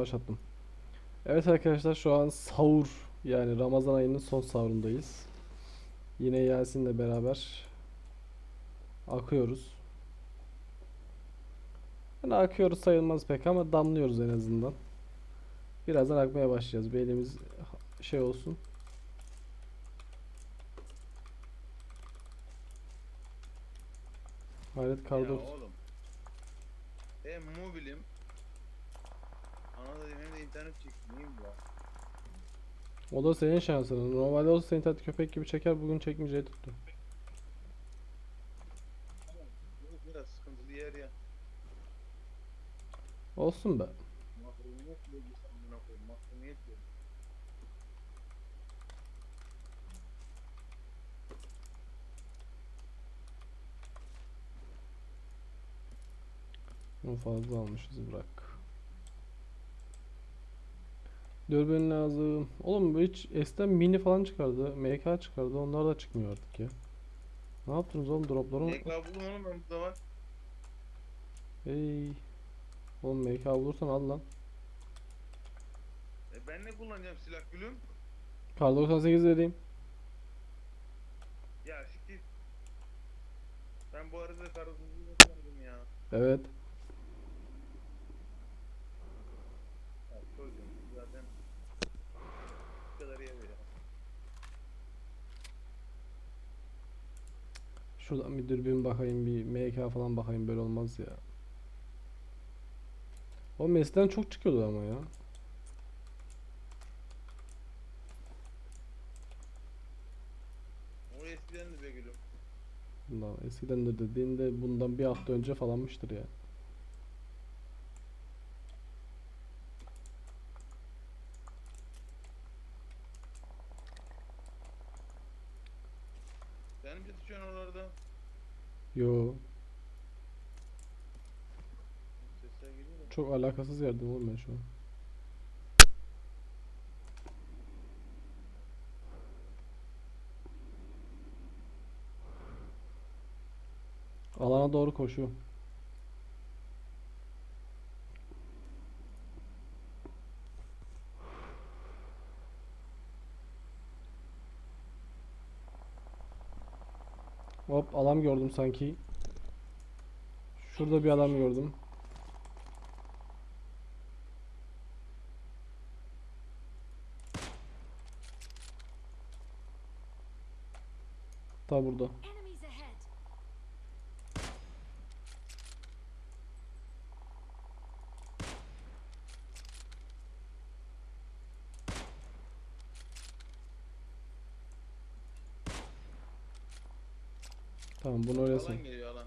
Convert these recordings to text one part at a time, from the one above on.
Başlattım. Evet arkadaşlar şu an sahur yani Ramazan ayının son sahurundayız. Yine Yasin'le beraber akıyoruz. Yani akıyoruz sayılmaz pek ama damlıyoruz en azından. Birazdan akmaya başlayacağız. Bir elimiz şey olsun. Hayret Ya Kardo oğlum. Hem mobilim. Ana dedim hem de internet çektim. Neyim bu? lan? O da senin şansın. Normalde olsa senin internet köpek gibi çeker bugün çekmeyeceği tuttu. Biraz sıkıntılı yer ya. Olsun be. Mahrumiyet diye bir amına koyayım. Mahrumiyet diyor. Bunu fazla almışız bırak. Dürbün lazım. Oğlum bu hiç eskiden mini falan çıkardı. MK çıkardı. Onlar da çıkmıyor artık ya. Ne yaptınız oğlum dropları mı? MK buldum oğlum ben burada var. Hey. Oğlum MK bulursan al lan. E ben ne kullanacağım silah gülüm? Kar 98 vereyim. Ya siktir. Ben bu arada karısını kullandım ya. Evet. Ya çocuğum zaten bu kadar yer ya. Şuradan bir dürbün bakayım bir MK falan bakayım böyle olmaz ya. O eskiden çok çıkıyordu ama ya. O eskiden de be gülüm. Bundan eskiden de dediğinde bundan bir hafta önce falanmıştır ya. Sen mi çatışıyorsun oralarda? Yo. Sesler geliyor da. Çok alakasız yerdeyim oğlum ben şu an. Alana doğru koşuyor. Hop alan gördüm sanki. Şurada bir adam gördüm. Ta burada. Tamam bunu Alan geliyor alan.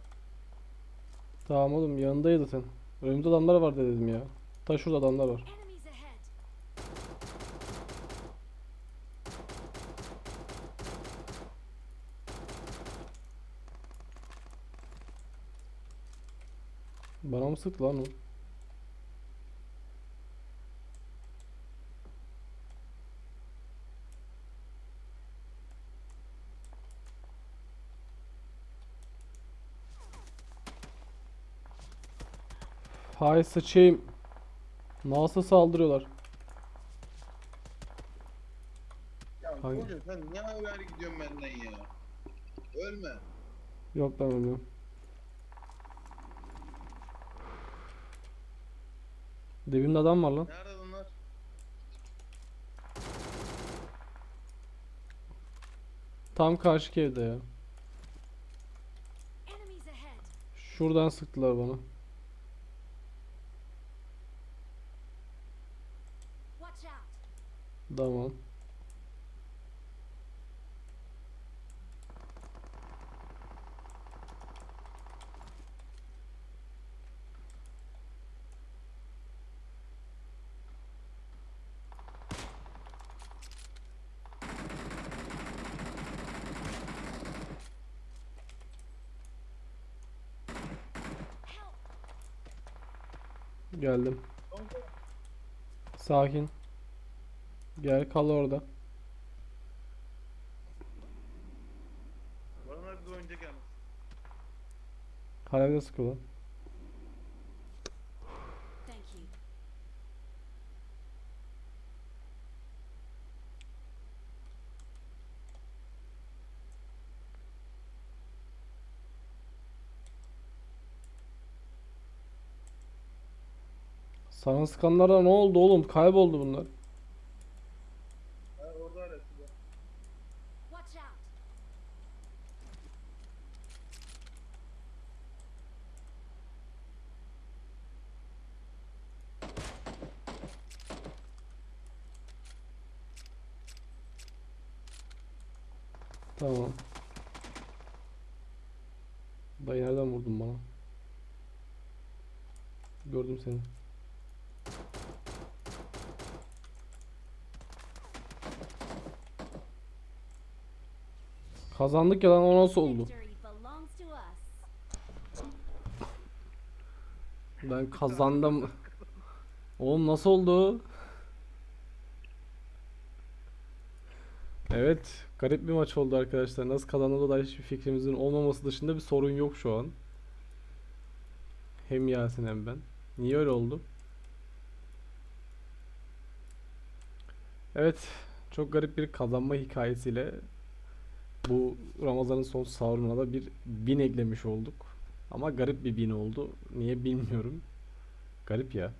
Tamam oğlum yanındaydı sen. Önümüzde adamlar var dedim ya. Ta şurada adamlar var. Bana mı sıktı lan o? Hay sıçayım. Nasıl saldırıyorlar? Ya Hangi- çocuğum sen niye ayrı gidiyorsun benden ya? Ölme. Yok ben ölmüyorum. Dibimde adam var lan. Nerede bunlar? Tam karşı evde ya. Şuradan sıktılar bana. Tamam. Geldim. Sakin. Gel kal orada. Bana bir oyuncak yalnız. Harbi sıkı lan. Sana sıkanlara ne oldu oğlum? Kayboldu bunlar. Tamam. Dayı nereden vurdun bana? Gördüm seni. Kazandık ya lan o nasıl oldu? Ben kazandım. Oğlum nasıl oldu? Evet, garip bir maç oldu arkadaşlar. Nasıl kazandığına dair hiçbir fikrimizin olmaması dışında bir sorun yok şu an. Hem Yasin hem ben. Niye öyle oldu? Evet, çok garip bir kazanma hikayesiyle bu Ramazan'ın son sahuruna da bir bin eklemiş olduk. Ama garip bir bin oldu. Niye bilmiyorum. Garip ya.